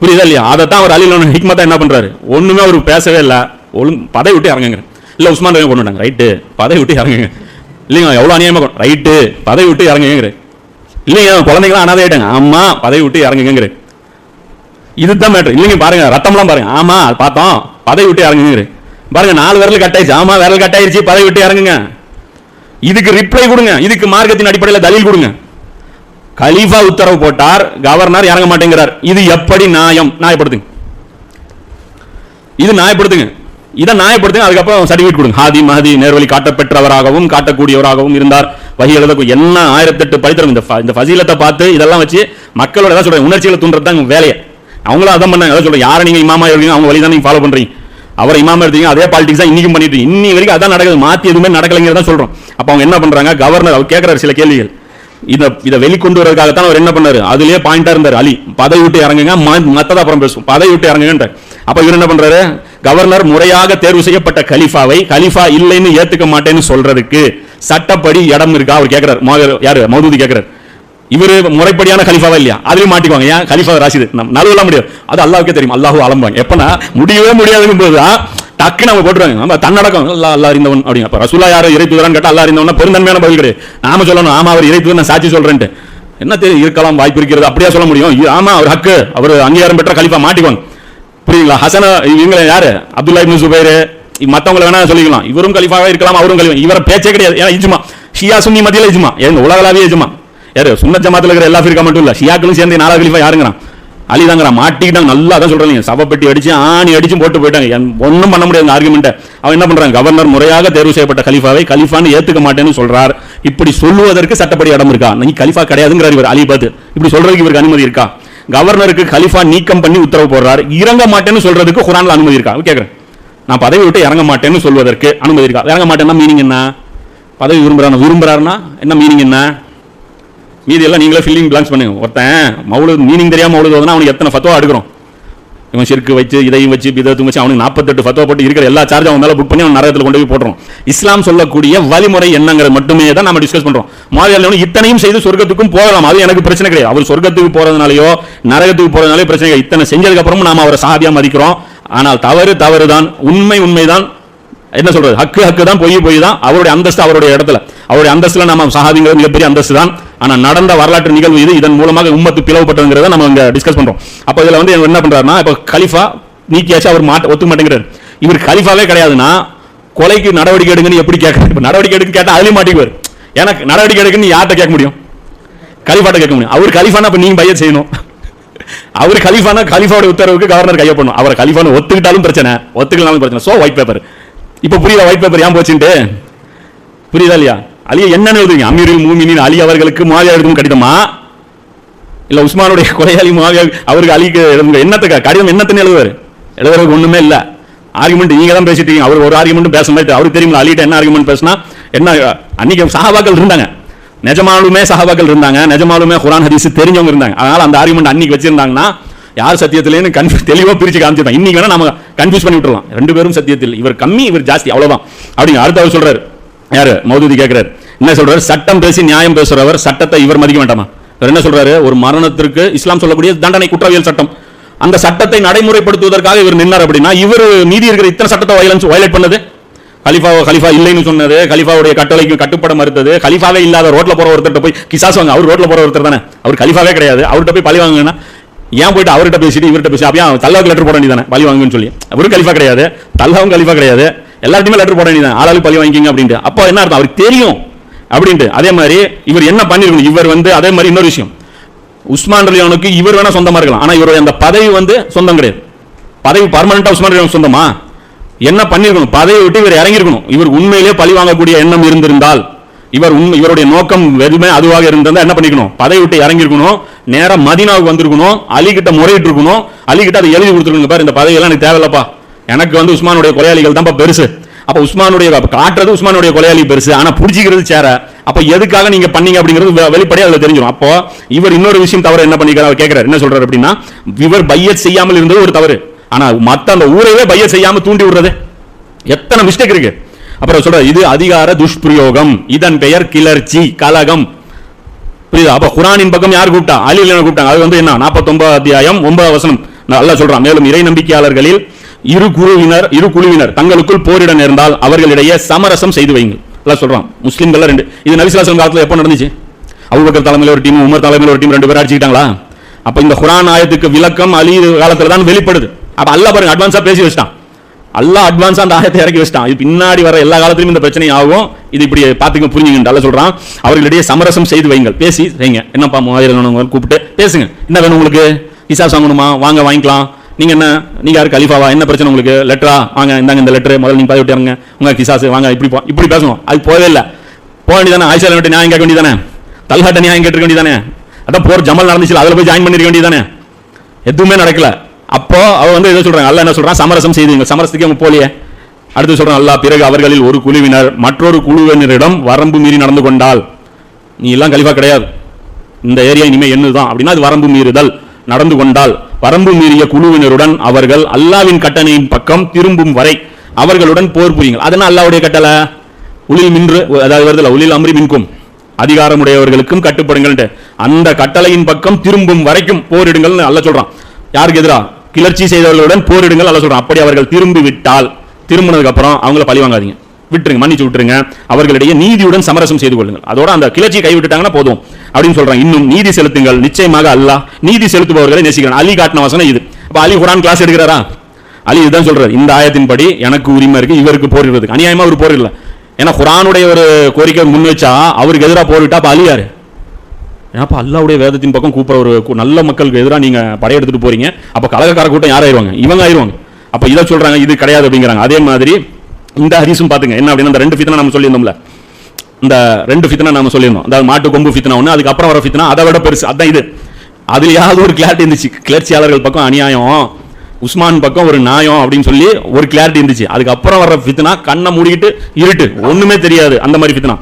புரியுதா இல்லையா? அதை தான் அவர் அலிலோன ஹிக்மத்தா என்ன பண்றாரு? ஒண்ணுமே அவர் பேசவே இல்லை. ஒழுங்கு பதவி விட்டு இறங்குங்க இல்ல உஸ்மான் ரவி கொண்டுட்டாங்க ரைட்டு பதவி விட்டு இறங்குங்க. இல்லைங்க எவ்வளோ அநியாயமாக ரைட்டு பதவி விட்டு இறங்குங்க இல்லைங்க குழந்தைங்களாம் அனாதை ஆயிட்டாங்க. ஆமா பதவி விட்டு இறங்குங்கிற இதுதான் மேட்ரு இல்லைங்க பாருங்க ரத்தம்லாம் பாருங்க. ஆமா பார்த்தோம் பதவி விட்டு இறங்குங்கிற பாருங்க நாலு விரல் கட்டாயிருச்சு ஆமா விரல் கட்டாயிருச்சு பதவி விட்டு இறங்குங்க. இதுக்கு ரிப்ளை கொடுங்க. இதுக்கு மார்க்கத்தின் அடிப்படையில் தலில் கொடுங்க. கலீஃபா உத்தரவு போட்டார். கவர்னர் இறங்க மாட்டேங்கிறார். இது எப்படி நியாயம்? நியாயப்படுத்துங்க. இது நியாயப்படுத்துங்க. இதை நியாயப்படுத்துங்க. அதுக்கப்புறம் சர்டிஃபிகேட் கொடுங்க. ஹாதி மஹதி நேர்வழி காட்டப்பெற்றவராகவும் காட்டக்கூடியவராகவும் இருந்தார். வகை எழுத என்ன ஆயிரத்தெட்டு படித்திரம் இந்த இந்த ஃபசீலத்தை பார்த்து இதெல்லாம் வச்சு மக்களோட ஏதாவது சொல்றேன். உணர்ச்சிகளை தூண்டுறது தான் வேலையை. அவங்களும் அதான் பண்ணாங்க. சொல்ற யாரை நீங்க இமாமா எழுதுங்க அவங்க வழி தான் நீங்க ஃபாலோ பண்றீங்க. அவரை இமாமா எடுத்தீங்க அதே பாலிடிக்ஸ் தான் இன்னைக்கும் பண்ணிட்டு இன்னி வரைக்கும் அதான் நடக்குது. மாத்தி எதுவுமே நடக்கலைங்கிறதான் சொல்றோம். அப்போ அவங்க என்ன பண்ணுறாங்க கவர்னர் அவர் கேட்குறாரு சில கேள்விகள். இதை இதை வெளிக்கொண்டு வரதுக்காகத்தான் அவர் என்ன பண்ணார்? அதுலேயே பாயிண்டாக இருந்தார் அலி. பதவி விட்டு இறங்குங்க ம- அப்புறம் பேசுவோம். பதவி விட்டு இறங்குங்கன்ற அப்போ இவர் என்ன பண்றாரு? கவர்னர் முறையாக தேர்வு செய்யப்பட்ட கலிஃபாவை கலிஃபா இல்லைன்னு ஏத்துக்க மாட்டேன்னு சொல்றதுக்கு சட்டப்படி இடம் இருக்கா? அவர் கேட்குறாரு மோகர் யாரு? மௌதூதி கேட்குறாரு இவரு முறைப்படியான கலிஃபாவா இல்லையா? அதுலயும் மாட்டிக்குவாங்க. ஏன்? கலிஃபா ராசிது நம்ம நழுவலாம் முடியாது. அது அல்லாவுக்கே தெரியும். அல்லாஹு அலம்புவாங்க எப்பனா முடியவே முடியாதுங்கும் போதுதான் டக்குன்னு நம்ம போட்டுருவாங்க. நம்ம தன்னடக்கம். அல்லா அல்லா அறிந்தவன் அப்படிங்க ரசூலா யாரு? இறை தூதரான்னு கேட்டால் அல்லா அறிந்தவன் பெருந்தன்மையான பதில் கிடையாது. நாம சொல்லணும். ஆமா அவர் இறை நான் சாட்சி சொல்றேன்ட்டு. என்ன தெரியும்? இருக்கலாம் வாய்ப்பு இருக்கிறது. அப்படியே சொல்ல முடியும்? ஆமா அவர் ஹக்கு. அவர் அங்கீகாரம் பெற்ற கலிப்பா மாட்டிக்குவாங்க. புரியுங்களா ஹசன இவங்களை யாரு? அப்துல்லா இப்னு சுபைர். மத்தவங்கள வேணா சொல்லிக்கலாம். இவரும் கலிஃபாவே இருக்கலாம் அவரும் கலிஃபா. இவரை பேச்சே கிடையாது. ஏன்னா இஜ்மா. ஷியா சுன்னி மத்தியில இஜ்மா. எங்க உலகளாவே இஜ்மா. யாரு? சுன்னத் ஜமாத்துல இருக்கிற எல்லா ஃபிரிக்கா மட்டும் இல்ல. ஷியாக்களும் சேர்ந்து நாலா கலிஃபா யாருங்கிறான்? அழிதாங்கிற மாட்டிக்கிட்டாங்க நல்லா தான் சொல்றீங்க. சவப்பட்டி அடிச்சு ஆணி அடிச்சு போட்டு போயிட்டாங்க. என்- பண்ண முடியாது ஆர்குமெண்ட்டை அவன் என்ன பண்ணுறாங்க கவர்னர் முறையாக தேர்வு செய்யப்பட்ட கலிஃபாவை கலிஃபான்னு ஏற்றுக்க மாட்டேன்னு சொல்கிறார் இப்படி சொல்லுவதற்கு சட்டப்படி இடம் இருக்கா? நீ கலிஃபா கிடையாதுங்கிறார் இவர் அலி பார்த்து இப்படி சொல்கிறதுக்கு இவருக்கு அனுமதி இருக்கா? கவர்னருக்கு கலிஃபா நீக்கம் பண்ணி உத்தரவு போடுறார். இறங்க மாட்டேன்னு சொல்றதுக்கு குரானில் அனுமதி இருக்கா? கேட்குறேன் நான் பதவி விட்டு இறங்க மாட்டேன்னு சொல்வதற்கு அனுமதி இருக்கா? இறங்க மாட்டேன்னா மீனிங் என்ன? பதவி விரும்புறாரு விரும்புறாருன்னா என்ன மீனிங் என்ன? மீதி எல்லாம் நீங்களே ஃபில்லிங் பிளாங்க்ஸ் பண்ணுங்க. ஒருத்தன் மௌலு மீனிங் தெரியாம மௌலு அவனுக்கு எத்தனை ஃபத்துவா எடுக்கிறோம் இவன் சிறுக்கு வச்சு இதையும் வச்சு பிதத்தும் வச்சு அவனுக்கு நாற்பத்தெட்டு ஃபத்துவா போட்டு இருக்கிற எல்லா சார்ஜும் அவன் மேலே புக் பண்ணி அவன் நரகத்தில் கொண்டு போய் போடுறோம் இஸ்லாம் சொல்லக்கூடிய வழிமுறை என்னங்கிறது மட்டுமே தான் நம்ம டிஸ்கஸ் பண்றோம். மாவியால் இத்தனையும் செய்து சொர்க்கத்துக்கும் போகலாம். அது எனக்கு பிரச்சனை கிடையாது. அவர் சொர்க்கத்துக்கு போறதுனாலயோ நரகத்துக்கு போகிறதுனாலே பிரச்சனை கிடையாது. இத்தனை செஞ்சதுக்கப்புறமும் நாம் நாம அவரை சாதியாக மதிக்கிறோம். ஆனால் தவறு தவறு தான் உண்மை உண்மைதான். என்ன சொல்றது? ஹக்கு ஹக்கு தான் பொய் போய் தான் அவருடைய அந்தஸ்து அவருடைய இடத்துல. அவருடைய அந்தஸ்துல நம்ம சஹாபிங்கிறது மிகப்பெரிய அந்தஸ்து தான் ஆனா நடந்த வரலாற்று நிகழ்வு இது. இதன் மூலமாக உம்மத்து பிளவுபட்டதுங்கிறத நம்ம இங்கே டிஸ்கஸ் பண்ணுறோம் அப்போ இதில் வந்து என்ன பண்றாருன்னா இப்போ கலிஃபா நீக்கியாச்சு அவர் மாட்ட ஒத்துக்க மாட்டேங்கிறார் இவர் கலிஃபாவே கிடையாதுன்னா கொலைக்கு நடவடிக்கை எடுங்கன்னு எப்படி கேட்கறாரு இப்ப நடவடிக்கை எடுக்க கேட்டால் அதுலேயும் மாட்டிக்குவார். ஏன்னா நடவடிக்கை எடுக்குன்னு யார்கிட்ட கேட்க முடியும்? கலிஃபாட்ட கேட்க முடியும். அவர் கலிஃபானா இப்போ நீங்க பையன் செய்யணும். அவர் கலிஃபானா கலிஃபாவோட உத்தரவுக்கு கவர்னர் கையப்படணும் பண்ணும் அவர் கலிஃபானு ஒத்துக்கிட்டாலும் பிரச்சனை ஒத்துக்கலாலும் பிரச்சனை. ஸோ ஒயிட் பேப்பர் இப்போ புரியுதா ஒயிட் பேப்பர் ஏன் போச்சுன்ட்டு? புரியுதா இல்லையா? அலிய என்னன்னு எழுதுவீங்க? அமீரில் மூமினின் அலி அவர்களுக்கு மாவியா எழுதும் கடிதமா? இல்ல உஸ்மானுடைய கொலையாளி மாவியா அவருக்கு அலிக்கு எழுதுங்க. என்னத்துக்கு? கடிதம் என்னத்துன்னு எழுதுவார்? எழுதுறதுக்கு ஒண்ணுமே இல்லை. ஆர்குமெண்ட் நீங்க தான் பேசிட்டு அவர் ஒரு ஆர்குமெண்ட் பேச மாதிரி அவருக்கு தெரியுமா அலிட்ட என்ன ஆர்குமெண்ட் பேசினா? என்ன அன்னைக்கு சகாபாக்கள் இருந்தாங்க. நிஜமாலுமே சகாபாக்கள் இருந்தாங்க. நிஜமாலுமே குரான் ஹதீஸ் தெரிஞ்சவங்க இருந்தாங்க. அதனால அந்த ஆர்குமெண்ட் அன்னைக்கு வச்சிருந்தாங்கன்னா யார் சத்தியத்திலேன்னு கன்ஃபியூஸ் தெளிவாக பிரிச்சு காமிச்சிருந்தோம் இன்னைக்கு வேணா நம்ம கன்ஃபியூஸ் பண்ணி விட்டுறலாம். ரெண்டு பேரும் சத்தியத்தில். இவர் கம்மி இவர் ஜாஸ்தி. அவ்வளோதான் அப்படிங்க அடுத்த அவர் சொல்றாரு. யாரு? மௌதூதி கேட்கிறார் என்ன சொல்றாரு? சட்டம் பேசி நியாயம் பேசுறவர் சட்டத்தை இவர் மதிக்க வேண்டாமா? இவர் என்ன சொல்றாரு? ஒரு மரணத்திற்கு இஸ்லாம் சொல்லக்கூடிய தண்டனை குற்றவியல் சட்டம். அந்த சட்டத்தை நடைமுறைப்படுத்துவதற்காக இவர் நின்னார் அப்படின்னா இவர் மீதி இருக்கிற இத்தனை சட்டத்தை வயலன்ஸ் வயலேட் பண்ணது? கலிஃபா கலிஃபா இல்லைன்னு சொன்னது கலிஃபாவுடைய கட்டளைக்கு கட்டுப்பட மறுத்தது கலிஃபாவே இல்லாத ரோட்ல போற ஒருத்தர்கிட்ட போய் கிசாஸ் வாங்க அவர் ரோட்ல போற ஒருத்தர் தானே? அவர் கலிஃபாவே கிடையாது. அவர்கிட்ட போய் பழி வாங்குங்கன்னா ஏன் போயிட்டு அவர்கிட்ட பேசிட்டு இவர்கிட்ட பேசி அப்படியே தல்லாவுக்கு லெட்டர் போட வேண்டியதானே பழி வாங்குன்னு சொல்லி. அவரும் கலிஃபா கிடையாது. தல்லாவும் கலிஃபா கிடையாது. எல்லார்ட்டுமே லெட்டர் போட வேண்டியதான் ஆளாளு பழி வாங்கிங்க அப்படின்ட்டு. அப்போ என்ன அர்த்தம்? அவருக்கு தெரியும் அப்படின்ட்டு. அதே மாதிரி இவர் என்ன பண்ணிருக்கணும்? இவர் வந்து அதே மாதிரி இன்னொரு விஷயம். உஸ்மான் ரலியானுக்கு இவர் வேணா சொந்தமா இருக்கலாம். ஆனா இவருடைய அந்த பதவி வந்து சொந்தம் கிடையாது. பதவி பர்மனண்டா உஸ்மான் ரலியான் சொந்தமா? என்ன பண்ணிருக்கணும்? பதவியை விட்டு இவர் இறங்கியிருக்கணும். இவர் உண்மையிலே பழி வாங்கக்கூடிய எண்ணம் இருந்திருந்தால் இவர் உண்மை இவருடைய நோக்கம் வெறுமே அதுவாக இருந்திருந்தால் என்ன பண்ணிக்கணும்? பதவி விட்டு இறங்கியிருக்கணும். நேரம் மதீனாவுக்கு வந்திருக்கணும். அலிகிட்ட முறையிட்டு இருக்கணும் அலிகிட்ட அதை எழுதி கொடுத்துருக்கணும். பாரு இந்த பதவியெல்லாம் எனக்கு தேவையில்லப்பா. எனக்கு வந்து உஸ்மானுடைய கொலையாளிகள் தான் பெருசு. அப்போ உஸ்மானுடைய காட்டுறது உஸ்மானுடைய கொலையாளி பெருசு. ஆனால் பிடிச்சிக்கிறது சேர. அப்போ எதுக்காக நீங்க பண்ணீங்க அப்படிங்கிறது வெளிப்படையாக அதில் தெரிஞ்சிடும் அப்போ இவர் இன்னொரு விஷயம் தவறு என்ன பண்ணிக்கிறார்? அவர் கேட்கிறார் என்ன சொல்றாரு அப்படின்னா இவர் பையத் செய்யாமல் இருந்தது ஒரு தவறு. ஆனால் மற்ற அந்த ஊரையே பையத் செய்யாமல் தூண்டி விடுறது. எத்தனை மிஸ்டேக் இருக்கு. அப்புறம் சொல்ற இது அதிகார துஷ்பிரயோகம். இதன் பெயர் கிளர்ச்சி கலகம். புரியுதா? அப்ப குரானின் பக்கம் யார் கூப்பிட்டா? அலி கூப்பிட்டாங்க? அது வந்து என்ன? 49 அத்தியாயம் ஒன்பது வசனம். நல்லா சொல்றான். மேலும் இறை நம்பிக்கையாளர்களில் இரு குழுவினர் இரு குழுவினர் தங்களுக்குள் போரிட நேர்ந்தால் அவர்களிடையே சமரசம் செய்து வைங்கள் எல்லாம் சொல்றான் முஸ்லீம்கள் ரெண்டு இது நபிசுலாசன் காலத்தில் எப்போ நடந்துச்சு? அவுபக்கர் தலைமையில் ஒரு டீம் உமர் தலைமையில ஒரு டீம் ரெண்டு பேரும் அடிச்சுக்கிட்டாங்களா? அப்போ இந்த குரான் ஆயத்துக்கு விளக்கம் அலி காலத்தில் தான் வெளிப்படுது. அப்போ அல்லாஹ் பாருங்க அட்வான்ஸாக பேசி வச்சிட்டான். அல்லா அட்வான்ஸாக அந்த ஆயத்தை இறக்கி வச்சிட்டான். இது பின்னாடி வர எல்லா காலத்திலும் இந்த பிரச்சனை ஆகும். இது இப்படி பார்த்துக்க புரிஞ்சுங்க அல்ல சொல்கிறான் அவர்களிடையே சமரசம் செய்து வைங்கள் பேசி செய்யுங்க. என்னப்பா மூவாயிரம் கூப்பிட்டு பேசுங்க. என்ன வேணும் உங்களுக்கு? ஹிசாப் வாங்கணுமா வாங்க வாங்கிக்கலாம். நீங்க என்ன? நீங்க யாரு? கலிஃபாவா? என்ன பிரச்சனை உங்களுக்கு? லெட்டரா வாங்க இந்தாங்க இந்த லெட்டர் முதல்ல நீங்க பதிவிட்டு இறங்க உங்க கிசாசு வாங்க இப்படி இப்படி பேசணும். அது போகவே இல்லை. போக வேண்டியதானே? ஆயிஷா விட்டு நியாயம் கேட்க வேண்டியதானே? தல்ஹாட்ட நியாயம் கேட்டுக்க வேண்டியதானே? அதான் போர் ஜமல் நடந்துச்சு அதில் போய் ஜாயின் பண்ணிருக்க வேண்டியதானே? எதுவுமே நடக்கல. அப்போ அவ வந்து என்ன சொல்றாங்க. அல்ல என்ன சொல்றான்? சமரசம் செய்துங்க சமரசத்துக்கு அவங்க போலியே அடுத்து சொல்றான் அல்லா பிறகு அவர்களில் ஒரு குழுவினர் மற்றொரு குழுவினரிடம் வரம்பு மீறி நடந்து கொண்டால். நீ எல்லாம் கலிஃபா கிடையாது. இந்த ஏரியா இனிமேல் என்னதுதான்? அப்படின்னா அது வரம்பு மீறுதல். நடந்து கொண்டால். வரம்பு மீறிய குழுவினருடன் அவர்கள் அல்லாவின் கட்டணையின் பக்கம் திரும்பும் வரை அவர்களுடன் போர் புரியுங்கள். அதனால் அல்லாவுடைய கட்டளை? உளில் மின்று அதாவது வருதுல உளில் அம்ரி மின்கும். அதிகாரமுடையவர்களுக்கும் கட்டுப்படுங்கள் அந்த கட்டளையின் பக்கம் திரும்பும் வரைக்கும் போரிடுங்கள் அல்ல சொல்றான். யாருக்கு எதிரா? கிளர்ச்சி செய்தவர்களுடன் போரிடுங்கள் அல்ல சொல்றான். அப்படி அவர்கள் திரும்பி விட்டால் திரும்பினதுக்கு அப்புறம் அவங்கள பழி வாங்காதீங்க. விட்டுருங்க மன்னிச்சு விட்டுருங்க. அவர்களிடையே நீதியுடன் சமரசம் செய்து கொள்ளுங்கள். அதோட அந்த கிளர்ச்சியை கைவிட்டுட்டாங்கன்னா போதும். அப்படின்னு சொல்றாங்க. இன்னும் நீதி செலுத்துங்கள். நிச்சயமாக அல்லாஹ் நீதி செலுத்துபவர்களை நேசிக்கிறான். அலி காட்டின வசனம் இது. இப்போ அலி குரான் கிளாஸ் எடுக்கிறாரா? அலி இதுதான் சொல்றாரு. இந்த ஆயத்தின் படி எனக்கு உரிமை இருக்கு இவருக்கு போரிடுறதுக்கு அநியாயமா ஒரு போர் இல்லை. ஏன்னா குரானுடைய ஒரு கோரிக்கை முன் வச்சா அவருக்கு எதிராக போரிட்டா அப்ப அலி யாரு? ஏன்னாப்பா அல்லாவுடைய வேதத்தின் பக்கம் கூப்பிட ஒரு நல்ல மக்களுக்கு எதிராக நீங்க படையெடுத்துட்டு போறீங்க. அப்ப கலகக்கார கூட்டம் யார் ஆயிருவாங்க? இவங்க ஆயிருவாங்க. அப்ப இதை சொல்றாங்க இது கிடையாது அப்படிங்கிறாங்க. அதே மாதிரி இந்த ஹதீஸும் பாத்துங்க. என்ன அப்படின்னா அந்த ரெண்டு ஃபித்னா நம்ம சொல்லியிருந்தோம்ல. இந்த ரெண்டு ஃபித்னா நாம சொல்லியிருந்தோம். அதாவது மாட்டு கொம்பு ஃபித்னா ஒன்று அதுக்கப்புறம் வர ஃபித்னா அதை விட பெருசு. அதான் இது. அதுலயாவது ஒரு கிளாரிட்டி இருந்துச்சு. கிளர்ச்சியாளர்கள் பக்கம் அநியாயம் உஸ்மான் பக்கம் ஒரு நியாயம் அப்படின்னு சொல்லி ஒரு கிளாரிட்டி இருந்துச்சு. அதுக்கப்புறம் வர ஃபித்னா கண்ணை மூடிக்கிட்டு இருட்டு. ஒண்ணுமே தெரியாது. அந்த மாதிரி ஃபித்னா